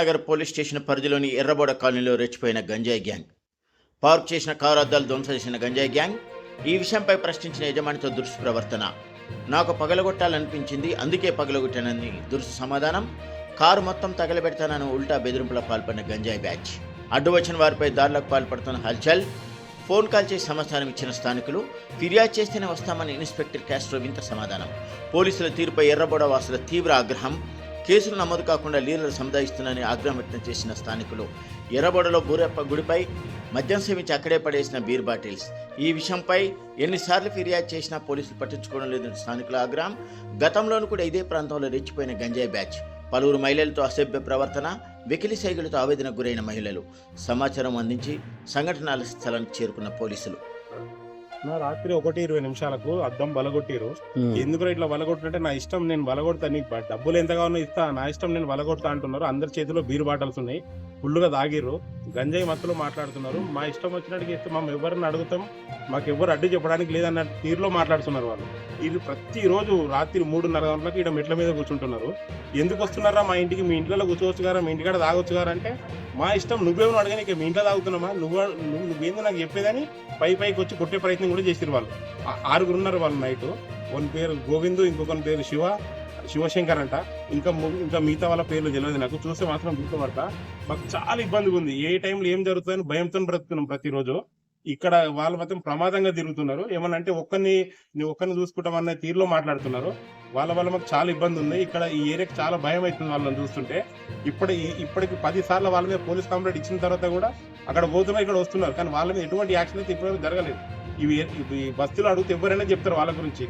Nagar police station పరిధిలోని ఎర్రబోడ కాలనీలో రెచ్చిపోయిన గంజాయి గ్యాంగ్. పార్క్ చేసిన కారు అద్దాలు ధ్వంసం చేసిన గంజాయి గ్యాంగ్ ఈ విషయంపై ప్రశ్నించిన యజమానితో దురుసు ప్రవర్తన. నాకు పగలగొట్టాలనిపించింది అందుకే పగలగొట్టానని దురుసు సమాధానం. కారు మొత్తం తగలబెడతానని ఉల్టా బెదిరింపుల పాల్పడిన గంజాయి బ్యాచ్. అడ్డు వచ్చిన వారిపై దారులకు పాల్పడుతున్న హల్చల్. ఫోన్ కాల్ చేసి సమాచారం ఇచ్చిన స్థానికులు ఫిర్యాదు చేస్తేనే వస్తామని ఇన్స్పెక్టర్ క్యాస్ట్రో వింత సమాధానం. పోలీసుల తీరుపై ఎర్రబోడ వాసుల తీవ్ర ఆగ్రహం. కేసులు నమోదు కాకుండా లీలలు సముదాయిస్తున్నారని ఆగ్రహం వ్యక్తం చేసిన స్థానికులు. ఎర్రబడలో బూరప్ప గుడిపై మద్యం సేవించి అక్కడే పడేసిన బీర్ బాటిల్స్. ఈ విషయంపై ఎన్నిసార్లు ఫిర్యాదు చేసినా పోలీసులు పట్టించుకోవడం లేదని స్థానికుల ఆగ్రహం. గతంలోనూ కూడా ఇదే ప్రాంతంలో రెచ్చిపోయిన గంజాయి బ్యాచ్. పలువురు మహిళలతో అసభ్య ప్రవర్తన వెకిలి సైగలతో ఆవేదనకు గురైన మహిళలు. సమాచారం అందించి సంఘటనల స్థలానికి చేరుకున్న పోలీసులు. నా రాత్రి ఒకటి ఇరవై నిమిషాలకు అద్దం బలగొట్టిరు ఎందుకు ఇట్లా బలగొట్టినట్టే నా ఇష్టం నేను బలగొడతా నీకు డబ్బులు ఎంత కావాలో ఇస్తా నా ఇష్టం నేను బలగొడతా అంటున్నారు. అందరి చేతిలో బీరు బాటల్స్ ఉన్నాయి ఫుల్గా తాగిర్రు. గంజాయి మత్తులో మాట్లాడుతున్నారు. మా ఇష్టం వచ్చినట్టుగా ఇస్తే మేము ఎవరిని అడుగుతాం? మాకు ఎవరు అడ్డు చెప్పడానికి లేదన్న తీరులో మాట్లాడుతున్నారు వాళ్ళు. ఇది ప్రతిరోజు రాత్రి మూడున్నర గంటలకు ఇక్కడ మెట్ల మీద కూర్చుంటున్నారు. ఎందుకు వస్తున్నారా మా ఇంటికి? మీ ఇంట్లో కూర్చోవచ్చు గారా? మీ ఇంటికాడ తాగొచ్చు గారా అంటే మా ఇష్టం నువ్వేమో అడగని ఇక మీ ఇంట్లో తాగుతున్నామా? నువ్వు నువ్వు నువ్వేందో నాకు చెప్పేదని పై పైకి వచ్చి కొట్టే ప్రయత్నం కూడా చేసిరు వాళ్ళు. ఆరుగురు ఉన్నారు వాళ్ళు నైట్. వన్ పేరు గోవిందు ఇంకొకరి పేరు శివ. శివశంకర్ అంట. ఇంకా ఇంకా మిగతా వాళ్ళ పేర్లు తెలియదు నాకు. చూస్తే మాత్రం గుర్తుపడతా. మాకు చాలా ఇబ్బందిగా ఉంది. ఏ టైంలో ఏం జరుగుతుందని భయంతో బ్రతుకుతున్నాం ప్రతిరోజు. ఇక్కడ వాళ్ళు మాత్రం ప్రమాదంగా తిరుగుతున్నారు. ఏమన్నా అంటే ఒక్కరిని నువ్వు ఒక్కరిని చూసుకుంటామన్న తీరులో మాట్లాడుతున్నారు. వాళ్ళ వల్ల మాకు చాలా ఇబ్బంది ఉంది. ఇక్కడ ఈ ఏరియాకి చాలా భయం అవుతుంది వాళ్ళని చూస్తుంటే. ఇప్పటి ఇప్పటికి పది సార్లు వాళ్ళ మీద పోలీస్ కంప్లైంట్ ఇచ్చిన తర్వాత కూడా అక్కడ పోతున్నారు ఇక్కడ వస్తున్నారు. కానీ వాళ్ళ మీద ఎటువంటి యాక్షన్ అయితే ఇప్పటివరకు జరగలేదు. ఇవి ఇవి బస్తీలో అడిగితే ఎవరైనా చెప్తారు వాళ్ళ గురించి.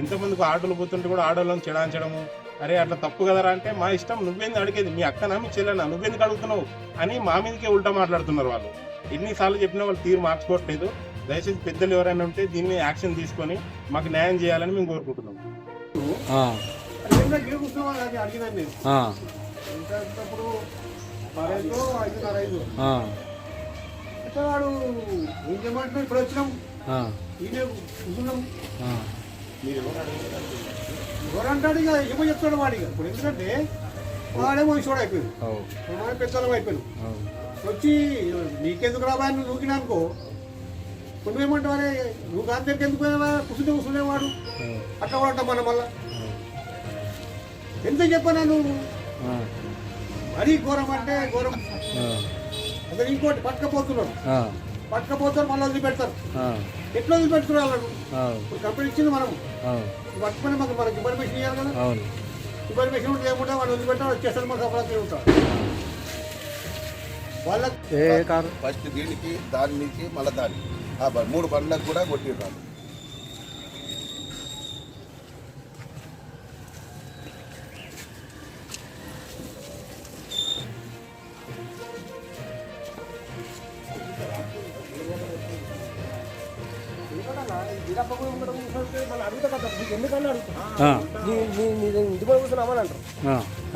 ఇంతమందికి ఆటోలు పోతుంటే కూడా ఆటోలను చెడాంచడము అరే అట్లా తప్పు కదరా అంటే మా ఇష్టం నువ్వేంది అడిగేది? మీ అక్కనా మీ చెల్లెనా నువ్వెందుకు అడుగుతున్నావు? అని మా మీదకే ఉల్టా మాట్లాడుతున్నారు వాళ్ళు. ఎన్నిసార్లు చెప్పినా వాళ్ళు తీరు మార్చుకోవట్లేదు. దయచేసి పెద్దలు ఎవరైనా ఉంటే దీన్ని యాక్షన్ తీసుకొని మాకు న్యాయం చేయాలని మేము కోరుకుంటున్నాం. వాడు ఏం చేయమంటున్నావు ఇప్పుడు వచ్చినాం. ఎవరంటాడు ఇక? ఏమో చెప్తాడు వాడు ఇక. ఇప్పుడు ఎందుకంటే వాడేమో ఇష్టం అయిపోయింది మనం పెద్దలం అయిపోయాను. వచ్చి నీకెందుకు రాబా నువ్వు నూకినా అనుకో. ఇప్పుడు ఏమంటావు నువ్వు గారి దగ్గరికి ఎందుకు పోయినావా కూర్చునేవాడు అవు, అట్లా కూడా అంటాం మనం మళ్ళా. ఎంత చెప్పానా నువ్వు? మరీ ఘోరం అంటే ఘోరం. అసలు ఇంకోటి పట్టుకపోతున్నాడు. పట్టుకపోతారు మళ్ళీ వదిలిపెడతారు. Hmm. ఆ, ఎట్లా వదిలిపెట్టుకున్నారు వాళ్ళను ఇప్పుడు కంపెనీ ఇచ్చింది మనం పట్టుకుని మనకు మనకి ఇన్ఫర్మేషన్ ఇవ్వాలి కదా. అవును. ఇన్ఫర్మేషన్ ఉంటే ఏముంటే వాళ్ళు వదిలిపెట్టాలి వచ్చేస్తారు మన సఫలం ఉంటారు వాళ్ళకి ఏ ఏ కారు? ఫస్ట్ దీనికి దానికి మళ్ళీ దానికి. బ- మూడు బండ్లకు కూడా కొట్టిర్రాను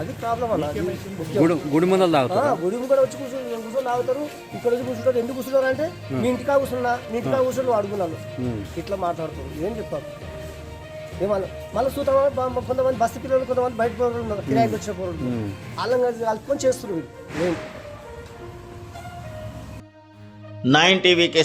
అది ప్రాబ్లం అన్న. గుడి ఆ, తాగుతారా? గుడి ముందర వచ్చి కూర్చొని కూర్చొని తాగుతారు. ఇక్కడ వచ్చి కూర్చుంటారు. ఎందుకు కూర్చున్నారు అంటే మీ ఇంటికా కూర్చున్నా మీ ఇంటికా కూర్చొని అడుగున్నాను ఇట్లా మాట్లాడుతారు ఏం చెప్తారు ఏమన్నా మళ్ళీ చూద్దామా కొంతమంది బస్సు పిల్లలు కొంతమంది బయట పోరు ఉన్నారు. కిరాయికి వచ్చిన పోరు. వాళ్ళని కలిసి కలుపుకొని చేస్తున్నారు నైన్ టీవీకి